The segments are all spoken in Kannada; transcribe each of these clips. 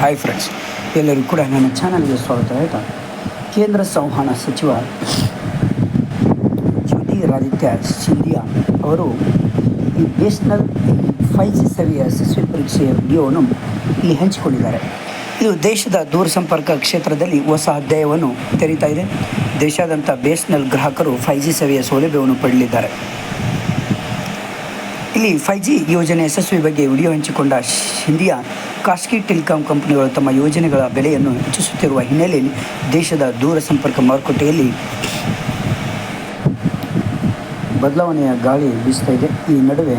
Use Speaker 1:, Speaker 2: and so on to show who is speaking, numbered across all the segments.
Speaker 1: ಹಾಯ್ ಫ್ರೆಂಡ್ಸ್ ಎಲ್ಲರಿಗೂ ಕೂಡ ನನ್ನ ಚಾನಲ್ಗೆ ಸ್ವಾಗತ, ಆಯಿತಾ? ಕೇಂದ್ರ ಸಂವಹನ ಸಚಿವ ಜ್ಯೋತಿರಾದಿತ್ಯ ಸಿಂಧಿಯಾ ಅವರು ಈ ನ್ಯಾಷನಲ್ ಫೈವ್ ಜಿ ಸೇವೆಯ ಯಶಸ್ವಿ ಪರೀಕ್ಷೆಯ ವಿಡಿಯೋವನ್ನು ಇಲ್ಲಿ ಹಂಚಿಕೊಂಡಿದ್ದಾರೆ. ಇದು ದೇಶದ ದೂರಸಂಪರ್ಕ ಕ್ಷೇತ್ರದಲ್ಲಿ ಹೊಸ ಅಧ್ಯಾಯವನ್ನು ತೆರೀತಾ ಇದೆ. ದೇಶಾದ್ಯಂತ ಬೇಸ್ನಲ್ ಗ್ರಾಹಕರು ಫೈ ಜಿ ಸೇವೆಯ ಸೌಲಭ್ಯವನ್ನು ಪಡೆಯಲಿದ್ದಾರೆ. ಇಲ್ಲಿ ಫೈವ್ ಜಿ ಯೋಜನೆ ಯಶಸ್ವಿ ಬಗ್ಗೆ ವಿಡಿಯೋ ಹಂಚಿಕೊಂಡ ಹಿಂದಿಯ ಖಾಸಗಿ ಟೆಲಿಕಾಂ ಕಂಪನಿಗಳು ತಮ್ಮ ಯೋಜನೆಗಳ ಬೆಲೆಯನ್ನು ಹೆಚ್ಚಿಸುತ್ತಿರುವ ಹಿನ್ನೆಲೆಯಲ್ಲಿ ದೇಶದ ದೂರ ಸಂಪರ್ಕ ಮಾರುಕಟ್ಟೆಯಲ್ಲಿ ಬದಲಾವಣೆಯ ಗಾಳಿ ಬೀಸ್ತಾ ಇದೆ. ಈ ನಡುವೆ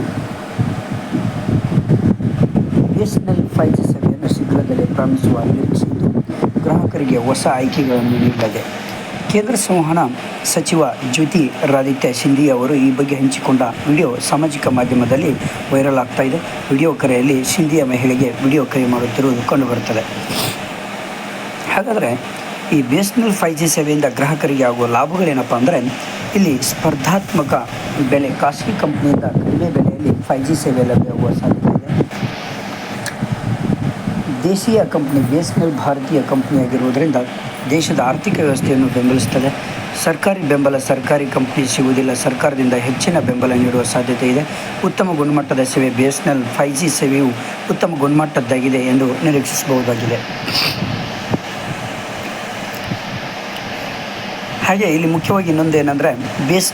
Speaker 1: B S N L five G ಸೇವೆಯನ್ನು ಶೀಘ್ರದಲ್ಲೇ ಪ್ರಾರಂಭಿಸುವ ನಿರೀಕ್ಷೆ ಗ್ರಾಹಕರಿಗೆ ಹೊಸ ಆಯ್ಕೆಗಳನ್ನು ನೀಡಲಿದೆ ಕೇಂದ್ರ ಸಂವಹನ ಸಚಿವ ಜ್ಯೋತಿ ರಾಧಿತ್ಯ ಸಿಂಧಿ ಅವರು ಈ ಬಗ್ಗೆ ಹಂಚಿಕೊಂಡ ವಿಡಿಯೋ ಸಾಮಾಜಿಕ ಮಾಧ್ಯಮದಲ್ಲಿ ವೈರಲ್ ಆಗ್ತಾ ಇದೆ. ವಿಡಿಯೋ ಕರೆಯಲ್ಲಿ ಸಿಂಧಿಯ ಮಹಿಳೆಗೆ ವಿಡಿಯೋ ಕರೆ ಮಾಡುತ್ತಿರುವುದು ಕಂಡುಬರುತ್ತದೆ ಹಾಗಾದರೆ ಈ B S N L five G ಸೇವೆಯಿಂದ ಗ್ರಾಹಕರಿಗೆ ಆಗುವ ಲಾಭಗಳೇನಪ್ಪ ಅಂದರೆ ಇಲ್ಲಿ ಸ್ಪರ್ಧಾತ್ಮಕ ಬೆಲೆ, ಖಾಸಗಿ ಕಂಪ್ನಿಯಿಂದ ಕಡಿಮೆ ಬೆಲೆಯಲ್ಲಿ ಫೈವ್ ಜಿ ಸೇವೆ ಲಭ್ಯವಾಗುವ ಸಾಧ್ಯತೆ ಇದೆ. ದೇಶೀಯ company B S N L ಭಾರತೀಯ ಕಂಪ್ನಿಯಾಗಿರುವುದರಿಂದ ದೇಶದ ಆರ್ಥಿಕ ವ್ಯವಸ್ಥೆಯನ್ನು ಬೆಂಬಲಿಸುತ್ತದೆ. ಸರ್ಕಾರಿ ಬೆಂಬಲ ಸರ್ಕಾರಿ ಕಂಪ್ನಿ ಸಿಗುವುದಿಲ್ಲ. ಸರ್ಕಾರದಿಂದ ಹೆಚ್ಚಿನ ಬೆಂಬಲ ನೀಡುವ ಸಾಧ್ಯತೆ ಇದೆ. ಉತ್ತಮ ಗುಣಮಟ್ಟದ ಸೇವೆ B S N L five G ಸೇವೆಯು ಉತ್ತಮ ಗುಣಮಟ್ಟದ್ದಾಗಿದೆ ಎಂದು ನಿರೀಕ್ಷಿಸಬಹುದಾಗಿದೆ. ಹಾಗೆ ಇಲ್ಲಿ ಮುಖ್ಯವಾಗಿ ಇನ್ನೊಂದು ಏನಂದರೆ, ಬೇಸ್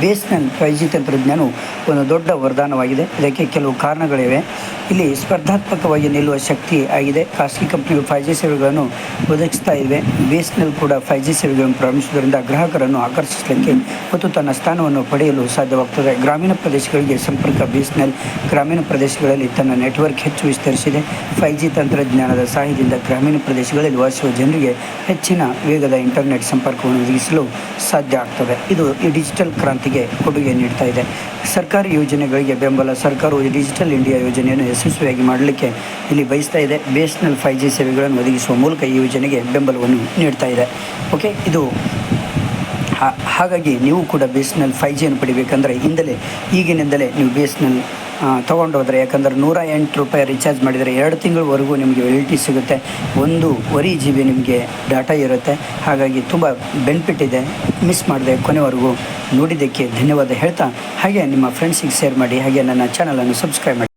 Speaker 1: ಬೇಸ್ನಲ್ ಫೈವ್ ಜಿ ತಂತ್ರಜ್ಞಾನವು ಒಂದು ದೊಡ್ಡ ವರದಾನವಾಗಿದೆ. ಇದಕ್ಕೆ ಕೆಲವು ಕಾರಣಗಳಿವೆ. ಇಲ್ಲಿ ಸ್ಪರ್ಧಾತ್ಮಕವಾಗಿ ನಿಲ್ಲುವ ಶಕ್ತಿ ಆಗಿದೆ. ಖಾಸಗಿ ಕಂಪ್ನಿಗಳು ಫೈವ್ ಜಿ ಸೇವೆಗಳನ್ನು ಒದಗಿಸ್ತಾ ಇವೆ. ಬೇಸ್ನಲ್ಲಿ ಕೂಡ ಫೈವ್ ಜಿ ಸೇವೆಗಳನ್ನು ಪ್ರಾರಂಭಿಸುವುದರಿಂದ ಗ್ರಾಹಕರನ್ನು ಆಕರ್ಷಿಸಲಿಕ್ಕೆ ಮತ್ತು ತನ್ನ ಸ್ಥಾನವನ್ನು ಪಡೆಯಲು ಸಾಧ್ಯವಾಗ್ತದೆ. ಗ್ರಾಮೀಣ ಪ್ರದೇಶಗಳಿಗೆ ಸಂಪರ್ಕ ಬೇಸ್ನಲ್ಲಿ ಗ್ರಾಮೀಣ ಪ್ರದೇಶಗಳಲ್ಲಿ ತನ್ನ ನೆಟ್ವರ್ಕ್ ಹೆಚ್ಚು ವಿಸ್ತರಿಸಿದೆ. ಫೈವ್ ಜಿ ತಂತ್ರಜ್ಞಾನದ ಸಹಾಯದಿಂದ ಗ್ರಾಮೀಣ ಪ್ರದೇಶಗಳಲ್ಲಿ ವಾಸಿಸುವ ಜನರಿಗೆ ಹೆಚ್ಚಿನ ವೇಗದ ಇಂಟರ್ನೆಟ್ ಸಂಪರ್ಕವನ್ನು ಒದಗಿಸಲು ಸಾಧ್ಯ ಆಗ್ತದೆ. ಇದು ಈ ಡಿಜಿಟಲ್ ಕ್ರಾಂತಿಗೆ ಕೊಡುಗೆ ನೀಡ್ತಾ ಇದೆ. ಸರ್ಕಾರಿ ಯೋಜನೆಗಳಿಗೆ ಬೆಂಬಲ, ಸರ್ಕಾರವು ಡಿಜಿಟಲ್ ಇಂಡಿಯಾ ಯೋಜನೆಯನ್ನು ಯಶಸ್ವಿಯಾಗಿ ಮಾಡಲಿಕ್ಕೆ ಇಲ್ಲಿ ಬಯಸ್ತಾ ಇದೆ. ಬೇಸ್ನಲ್ ಫೈವ್ ಜಿ ಸೇವೆಗಳನ್ನು ಒದಗಿಸುವ ಮೂಲಕ ಈ ಯೋಜನೆಗೆ ಬೆಂಬಲವನ್ನು ನೀಡ್ತಾ ಇದೆ. ಓಕೆ ಇದು ಹಾಗಾಗಿ ನೀವು ಕೂಡ B S N L five ಜಿಯನ್ನು ಪಡಿಬೇಕಂದ್ರೆ ಹಿಂದಲೇ ಈಗಿನಿಂದಲೇ ನೀವು ಬಿ ಎಸ್ ಎನ್ ಎಲ್ ತೊಗೊಂಡು ಹೋದರೆ, ಯಾಕಂದ್ರೆ ನೂರ ಎಂಟು ರೂಪಾಯಿ ರೀಚಾರ್ಜ್ ಮಾಡಿದರೆ ಎರಡು ತಿಂಗಳವರೆಗೂ ನಿಮಗೆ ವೆಲಿಟಿ ಸಿಗುತ್ತೆ. ಒಂದೂವರೆ ಜಿ ಬಿ ನಿಮಗೆ ಡಾಟಾ ಇರುತ್ತೆ. ಹಾಗಾಗಿ ತುಂಬ ಬೆನಿಫಿಟ್ ಇದೆ. ಮಿಸ್ ಮಾಡಿದೆ ಕೊನೆವರೆಗೂ ನೋಡಿದ್ದಕ್ಕೆ ಧನ್ಯವಾದ ಹೇಳ್ತಾ, ಹಾಗೆ ನಿಮ್ಮ ಫ್ರೆಂಡ್ಸಿಗೆ ಶೇರ್ ಮಾಡಿ, ಹಾಗೆ ನನ್ನ ಚಾನಲನ್ನು ಸಬ್ಸ್ಕ್ರೈಬ್ ಮಾಡಿ.